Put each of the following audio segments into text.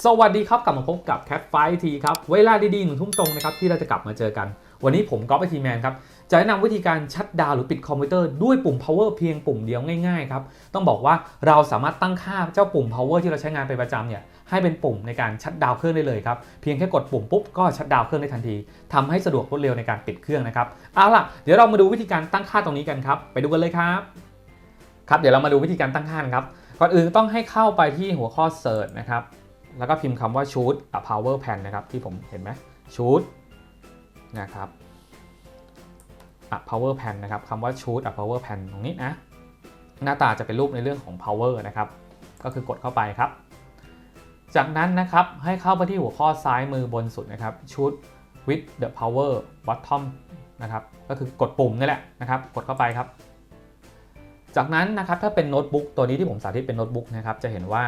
สวัสดีครับ กลับมาพบกับ Cat f i ทีครับ เวลาดีๆหนึ่งทุ่มตรงนะครับ ที่เราจะกลับมาเจอกัน วันนี้ผมก๊อฟไอทีแมนครับ จะแนะนำวิธีการชัดดาวหรือปิดคอมพิวเตอร์ด้วยปุ่ม power เพียงปุ่มเดียวง่ายๆครับ ต้องบอกว่าเราสามารถตั้งค่าเจ้าปุ่ม power ที่เราใช้งานเป็นประจำเนี่ยให้เป็นปุ่มในการชัดดาวเครื่องได้เลยครับ เพียงแค่กดปุ่มปุ๊บก็ชัดดาวเครื่องได้ทันทีทำให้สะดวกรวดเร็วในการปิดเครื่องนะครับเอาล่ะเดี๋ยวเรามาดูวิธีการตั้งค่าตรงนี้กันครับไปดูกันเลยครับครับ เดี๋ยวเรามาดูวิธีการตั้งค่านครับก่อนอื่นต้องให้เข้าไปที่หัวข้อ search นะครับ แล้วก็พิมพ์คำว่า shoot a power pan นะครับ ที่ผมเห็นไหม shoot นะครับ a power pan นะครับคำว่า shoot a power pan ตรงนี้นะ หน้าตาจะเป็นรูปในเรื่องของ power นะครับ ก็คือกดเข้าไปครับ จากนั้นนะครับให้เข้าไปที่หัวข้อซ้ายมือบนสุดนะครับ shoot with the power bottom นะครับก็คือกดปุ่มนี่แหละนะครับ กดเข้าไปครับ จากนั้นนะครับถ้าเป็นโน้ตบุ๊กตัวนี้ที่ผมสาธิตเป็นโน้ตบุ๊กนะครับ จะเห็นว่า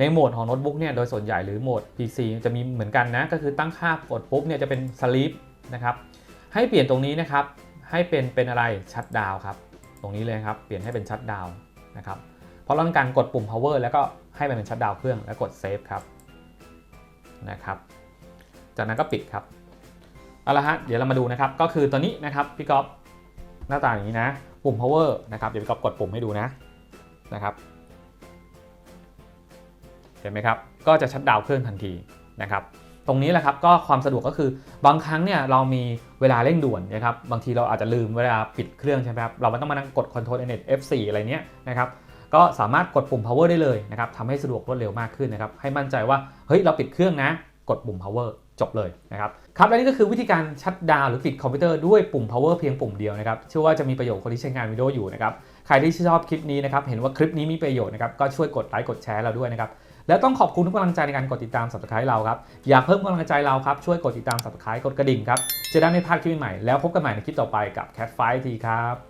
ในโหมดของโน้ตบุ๊กเนี่ยโดยส่วนใหญ่หรือโหมด PC จะมีเหมือนกันนะ ก็คือตั้งค่ากดปุ๊บเนี่ยจะเป็น sleep นะครับ ให้เปลี่ยนตรงนี้นะครับ ให้เป็นเป็นอะไรชัดดาวครับ ตรงนี้เลยครับ เปลี่ยนให้เป็นชัดดาวนะครับ เพราะเราต้องการกดปุ่ม power แล้วก็ให้มันเป็นชัดดาวเครื่องแล้วกด save ครับนะครับ จากนั้นก็ปิดครับ เอาละฮะ เดี๋ยวเรามาดูนะครับ ก็คือตัวนี้นะครับพี่ก๊อฟหน้าตาอย่างนี้นะ ปุ่ม power นะครับ เดี๋ยวพี่ก๊อฟกดปุ่มให้ดูนะนะครับ เห็นไหมครับ ก็จะชัดดาวเครื่องทันทีนะครับ ตรงนี้แหละครับก็ความสะดวกก็คือบางครั้งเนี่ยเรามีเวลาเร่งด่วนนะครับ บางทีเราอาจจะลืมเวลาปิดเครื่องใช่ไหมครับ เราไม่ต้องมานั่งกด Ctrl Alt F4 อะไรเนี้ยนะครับ ก็สามารถกดปุ่ม power ได้เลยนะครับทำให้สะดวกรวดเร็วมากขึ้นนะครับ ให้มั่นใจว่าเฮ้ยเราปิดเครื่องนะ กดปุ่ม power จบเลยนะครับครับและนี่ก็คือวิธีการชัดดาวหรือปิดคอมพิวเตอร์ด้วยปุ่ม power เพียงปุ่มเดียวนะครับเชื่อว่าจะมีประโยชน์คนที่ใช้งานวิดีโออยู่นะครับใครที่ชอบคลิปนี้นะครับเห็นว่าคลิปนี้มีประโยชน์นะครับก็ช่วยกดไลค์กดแชร์เราด้วยนะครับ แล้วต้องขอบคุณทุกกำลังใจในการกดติดตาม subscribe เราครับ อยากเพิ่มกำลังใจเราครับ ช่วยกดติดตาม subscribe กดกระดิ่งครับ จะได้ไม่พลาดคลิปใหม่แล้วพบกันใหม่ในคลิปต่อไปกับ Cat Fight ทีครับ